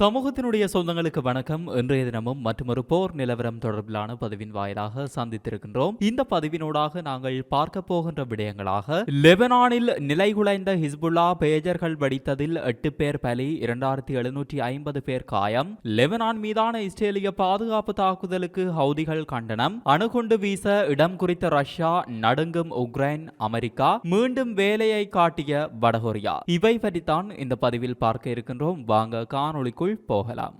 சமூகத்தினுடைய சொந்தங்களுக்கு வணக்கம். இன்றைய தினமும் மற்றொரு போர் நிலவரம் தொடர்பிலான பதிவின் வாயிலாக சந்தித்திருக்கின்றோம். இந்த பதிவினூடாக நாங்கள் பார்க்க போகின்ற விடயங்களாக லெபனானில் நிலைகுலைந்த ஹிஸ்புல்லா பேஜர்கள் வெடித்ததில் எட்டு பேர் பலி இரண்டாயிரத்தி எழுநூற்றி ஐம்பது பேர் காயம். லெபனான் மீதான இஸ்ரேலிய பாதுகாப்பு தாக்குதலுக்கு ஹவுதிகள் கண்டனம். அணுகுண்டு வீச இடம் குறித்த ரஷ்யா நடுங்கும் உக்ரைன் அமெரிக்கா மீண்டும் வேலையை காட்டிய வடகொரியா. இவை பற்றித்தான் இந்த பதிவில் பார்க்க இருக்கின்றோம். வாங்க காணொளிக்குள் போகலாம்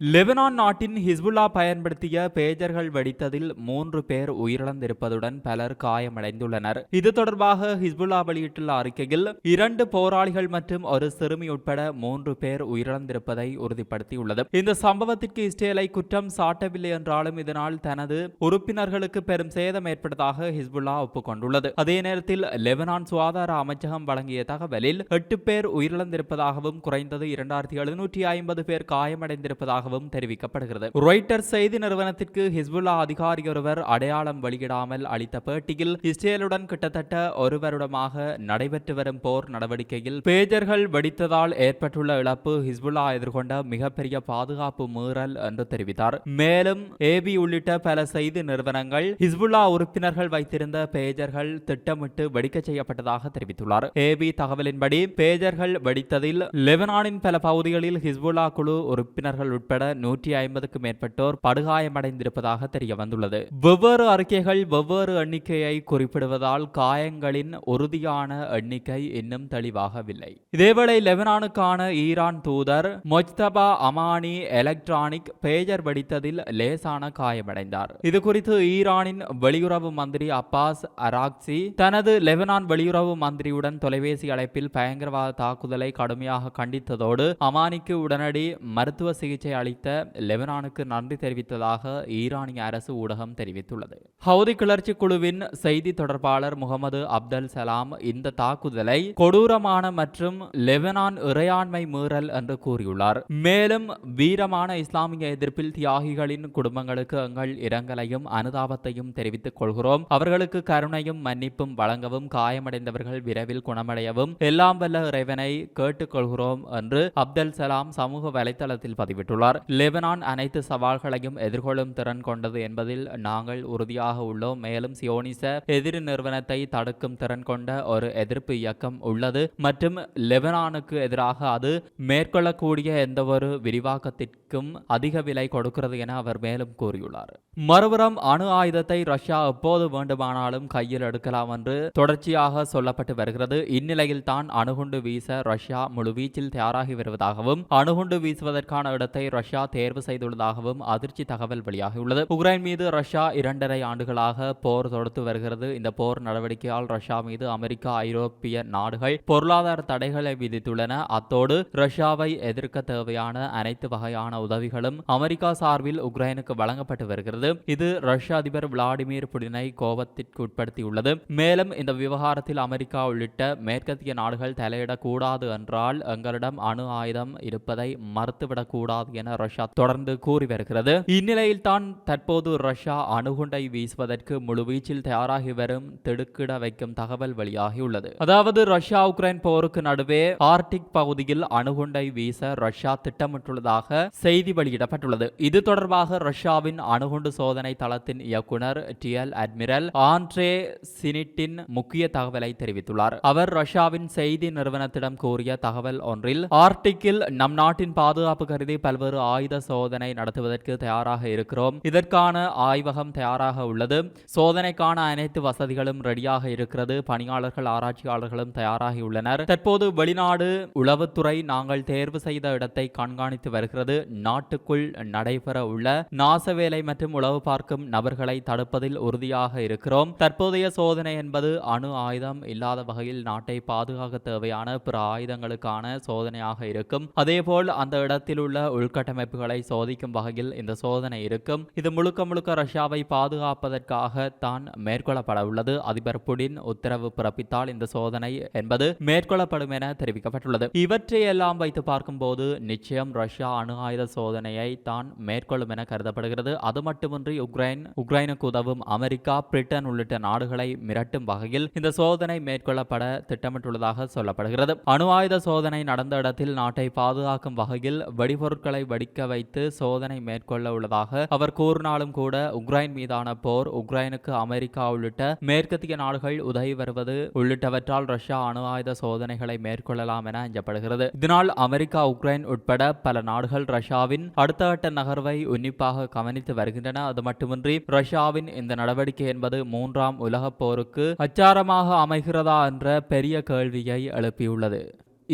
லெபனான் நாட்டின் ஹிஸ்புல்லா பயன்படுத்திய பேஜர்கள் வெடித்ததில் மூன்று பேர் உயிரிழந்திருப்பதுடன் பலர் காயமடைந்துள்ளனர். இது தொடர்பாக ஹிஸ்புல்லா வெளியிட்டுள்ள அறிக்கையில் இரண்டு போராளிகள் மற்றும் ஒரு சிறுமி உட்பட மூன்று பேர் உயிரிழந்திருப்பதை உறுதிப்படுத்தியுள்ளது. இந்த சம்பவத்திற்கு இஸ்ரேலை குற்றம் சாட்டவில்லை என்றாலும் இதனால் தனது உறுப்பினர்களுக்கு பெரும் சேதம் ஏற்பட்டதாக ஹிஸ்புல்லா ஒப்புக்கொண்டுள்ளது. அதே நேரத்தில் லெபனான் சுகாதார அமைச்சகம் வழங்கிய தகவலில் எட்டு பேர் உயிரிழந்திருப்பதாகவும் குறைந்தது இரண்டாயிரத்தி எழுநூற்றி ஐம்பது பேர் காயமடைந்திருப்பதாகவும் தெரிவிக்கப்படுகிறது. ரொய்டர் செய்தி நிறுவனத்திற்கு ஹிஸ்புல்லா அதிகாரி ஒருவர் அடையாளம் வெளியிடாமல் அளித்த பேட்டியில் இஸ்ரேலுடன் கிட்டத்தட்ட ஒரு வருடமாக நடைபெற்று வரும் போர் நடவடிக்கையில் பேஜர்கள் வெடித்ததால் ஏற்பட்டுள்ள இழப்பு ஹிஸ்புல்லா எதிர்கொண்ட மிகப்பெரிய பாதுகாப்பு மீறல் என்று தெரிவித்தார். மேலும் ஏபி உள்ளிட்ட பல செய்தி நிறுவனங்கள் ஹிஸ்புல்லா உறுப்பினர்கள் வைத்திருந்த பேஜர்கள் திட்டமிட்டு வெடிக்க செய்யப்பட்டதாக தெரிவித்துள்ளார். ஏபி தகவலின்படி பேஜர்கள் வெடித்ததில் லெபனானின் பல பகுதிகளில் ஹிஸ்புல்லா குழு உறுப்பினர்கள் உட்பட நூற்றி ஐம்பதுக்கும் மேற்பட்டோர் படுகாயமடைந்திருப்பதாக தெரிய வந்துள்ளது வெவ்வேறு அறிக்கைகள் வெவ்வேறு எண்ணிக்கையை குறிப்பிடுவதால் காயங்களின் உறுதியான எண்ணிக்கை இன்னும் தெளிவாகவில்லை. இதேவேளை லெபனானுக்கான ஈரான் தூதர் மொஜ்தபா அமானி எலக்ட்ரானிக் பேஜர் வெடித்ததில் லேசான காயமடைந்தார். இது குறித்து ஈரானின் வெளியுறவு மந்திரி அப்பாஸ் அராக்சி தனது லெபனான் வெளியுறவு மந்திரியுடன் தொலைபேசி அழைப்பில் பயங்கரவாத தாக்குதலை கடுமையாக கண்டித்ததோடு அமானிக்கு உடனடி மருத்துவ சிகிச்சை அளித்த லெபனானுக்கு நன்றி தெரிவித்ததாக ஈரானிய அரசு ஊடகம் தெரிவித்துள்ளது. ஹவுதி கிளர்ச்சி குழுவின் செய்தி தொடர்பாளர் முகமது அப்தல் சலாம் இந்த தாக்குதலை கொடூரமான மற்றும் லெபனான் இறையாண்மை மீறல் என்று கூறியுள்ளார். மேலும் வீரமான இஸ்லாமிய எதிர்ப்பில் தியாகிகளின் குடும்பங்களுக்கு எங்கள் இரங்கலையும் அனுதாபத்தையும் தெரிவித்துக் கொள்கிறோம். அவர்களுக்கு கருணையும் மன்னிப்பும் வழங்கவும் காயமடைந்தவர்கள் விரைவில் குணமடையவும் எல்லாம் வல்ல இறைவனை கேட்டுக்கொள்கிறோம் என்று அப்தல் சலாம் சமூக வலைதளத்தில் பதிவிட்டுள்ளார். லெபனான் அனைத்து சவால்களையும் எதிர்கொள்ளும் திறன் கொண்டது என்பதில் நாங்கள் உறுதியாக உள்ளோம். மேலும் சியோனிச எதிரி நிறுவனத்தை தடுக்கும் திறன் கொண்ட ஒரு எதிர்ப்பு இயக்கம் உள்ளது. மற்றும் லெபனானுக்கு எதிராக அது மேற்கொள்ளக்கூடிய எந்தவொரு விரிவாக்கத்திற்கும் அதிக விலை கொடுக்கிறது என அவர் மேலும் கூறியுள்ளார். மறுபுறம் அணு ஆயுதத்தை ரஷ்யா எப்போது வேண்டுமானாலும் கையில் எடுக்கலாம் என்று தொடர்ச்சியாக சொல்லப்பட்டு வருகிறது. இந்நிலையில் தான் அணுகுண்டு வீச ரஷ்யா முழு வீச்சில் தயாராகி வருவதாகவும் அணுகுண்டு வீசுவதற்கான இடத்தை ரஷ்யா தேர்வு செய்துள்ளதாகவும் அதிர்ச்சி தகவல் வெளியாகியுள்ளது உக்ரைன் மீது ரஷ்யா இரண்டரை ஆண்டுகளாக போர் தொடுத்து வருகிறது. இந்த போர் நடவடிக்கையால் ரஷ்யா மீது அமெரிக்கா ஐரோப்பிய நாடுகள் பொருளாதார தடைகளை விதித்துள்ளன. அத்தோடு ரஷ்யாவை எதிர்க்க தேவையான அனைத்து வகையான உதவிகளும் அமெரிக்கா சார்பில் உக்ரைனுக்கு வழங்கப்பட்டு வருகிறது. இது ரஷ்ய அதிபர் விளாடிமிர் புடினை கோபத்திற்கு உட்படுத்தியுள்ளது மேலும் இந்த விவகாரத்தில் அமெரிக்கா உள்ளிட்ட மேற்கத்திய நாடுகள் தலையிடக்கூடாது என்றால் எங்களிடம் அணு ஆயுதம் இருப்பதை மறுத்துவிடக்கூடாது என என ரஷ்யா தொடர்ந்து கூறி வருகிறது. இந்நிலையில் தான் தற்போது ரஷ்யா அணுகுண்டை வீசுவதற்கு முழுவீச்சில் தயாராகி வரும் திடுக்கிட வைக்கும் தகவல் வெளியாகியுள்ளது அதாவது ரஷ்யா உக்ரைன் போருக்கு நடுவே ஆர்டிக் பகுதியில் அணுகுண்டை வீச ரஷ்யா திட்டமிட்டுள்ளதாக செய்தி வெளியிடப்பட்டுள்ளது. இது தொடர்பாக ரஷ்யாவின் அணுகுண்டு சோதனை தளத்தின் இயக்குனர் டிஎல் அட்மிரல் ஆண்ட்ரே சினிட்டின் முக்கிய தகவலை தெரிவித்துள்ளார். அவர் ரஷ்யாவின் செய்தி நிறுவனத்திடம் கூறிய தகவல் ஒன்றில் ஆர்டிக்கில் நம் நாட்டின் பாதுகாப்பு கருதி பல்வேறு ஆயுத சோதனை நடத்துவதற்கு தயாராக இருக்கிறோம். இதற்கான ஆய்வகம் தயாராக உள்ளது. சோதனைக்கான அனைத்து வசதிகளும் ரெடியாக இருக்கிறது. பணியாளர்கள் ஆராய்ச்சியாளர்களும் தயாராகியுள்ளனர் தற்போது வெளிநாடு உளவுத்துறை நாங்கள் தேர்வு செய்த இடத்தை கண்காணித்து வருகிறது. நாட்டுக்குள் நடைபெற உள்ள நாச வேலை மற்றும் உளவு பார்க்கும் நபர்களை தடுப்பதில் உறுதியாக இருக்கிறோம். தற்போதைய சோதனை என்பது அணு ஆயுதம் இல்லாத வகையில் நாட்டை பாதுகாக்க தேவையான பிற ஆயுதங்களுக்கான சோதனையாக இருக்கும். அதேபோல் அந்த இடத்தில் உள்ள உள்கட்ட கட்டமைப்புகளை சோதிக்கும் வகையில் இந்த சோதனை இருக்கும். இது முழுக்க முழுக்க ரஷ்யாவை பாதுகாப்பதற்காக தான் மேற்கொள்ளப்பட உள்ளது அதிபர் புடின் உத்தரவு பிறப்பித்தால் இந்த சோதனை என்பது மேற்கொள்ளப்படும் என தெரிவிக்கப்பட்டுள்ளது. இவற்றை எல்லாம் வைத்து பார்க்கும்போது நிச்சயம் ரஷ்யா அணு ஆயுத சோதனையை தான் மேற்கொள்ளும் என கருதப்படுகிறது. அது மட்டுமின்றி உக்ரைன் உக்ரைனுக்கு உதவும் அமெரிக்கா பிரிட்டன் உள்ளிட்ட நாடுகளை மிரட்டும் வகையில் இந்த சோதனை மேற்கொள்ளப்பட திட்டமிட்டுள்ளதாக சொல்லப்படுகிறது. அணு ஆயுத சோதனை நடந்த இடத்தில் நாட்டை பாதுகாக்கும் வகையில் வெடிபொருட்களை வெடிக்க வைத்து சோதனை மேற்கொள்ள உள்ளதாக அவர் கூறினாலும் கூட உக்ரைன் மீதான போர் உக்ரைனுக்கு அமெரிக்கா உள்ளிட்ட மேற்கத்திய நாடுகள் உதவி வருவது உள்ளிட்டவற்றால் ரஷ்யா அணு ஆயுத சோதனைகளை மேற்கொள்ளலாம் என அஞ்சப்படுகிறது. இதனால் அமெரிக்கா உக்ரைன் உட்பட பல நாடுகள் ரஷ்யாவின் அடுத்த கட்ட நகர்வை உன்னிப்பாக கவனித்து வருகின்றன. அது மட்டுமின்றி ரஷ்யாவின் இந்த நடவடிக்கை என்பது மூன்றாம் உலகப் போருக்கு அச்சாரமாக அமைகிறதா என்ற பெரிய கேள்வியை எழுப்பியுள்ளது.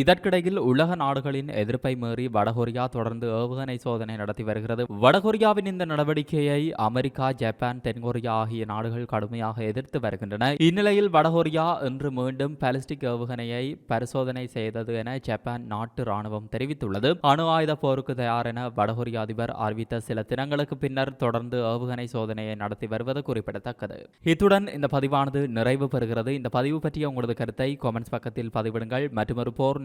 இதற்கிடையில் உலக நாடுகளின் எதிர்ப்பை மீறி வடகொரியா தொடர்ந்து ஏவுகணை சோதனை நடத்தி வருகிறது. வடகொரியாவின் இந்த நடவடிக்கையை அமெரிக்கா ஜப்பான் தென்கொரியா ஆகிய நாடுகள் கடுமையாக எதிர்த்து வருகின்றன. இந்நிலையில் வடகொரியா இன்று மீண்டும் பாலிஸ்டிக் ஏவுகணையை பரிசோதனை செய்தது என ஜப்பான் நாட்டு ராணுவம் தெரிவித்துள்ளது. அணு ஆயுத போருக்கு தயார் என வடகொரிய அதிபர் அறிவித்த சில தினங்களுக்கு பின்னர் தொடர்ந்து ஏவுகணை சோதனையை நடத்தி வருவது குறிப்பிடத்தக்கது. இத்துடன் இந்த பதிவானது நிறைவு பெறுகிறது. இந்த பதிவு பற்றிய உங்களது கருத்தை கொமெண்ட்ஸ் பக்கத்தில் பதிவிடுங்கள். மற்றும் ஒரு போர்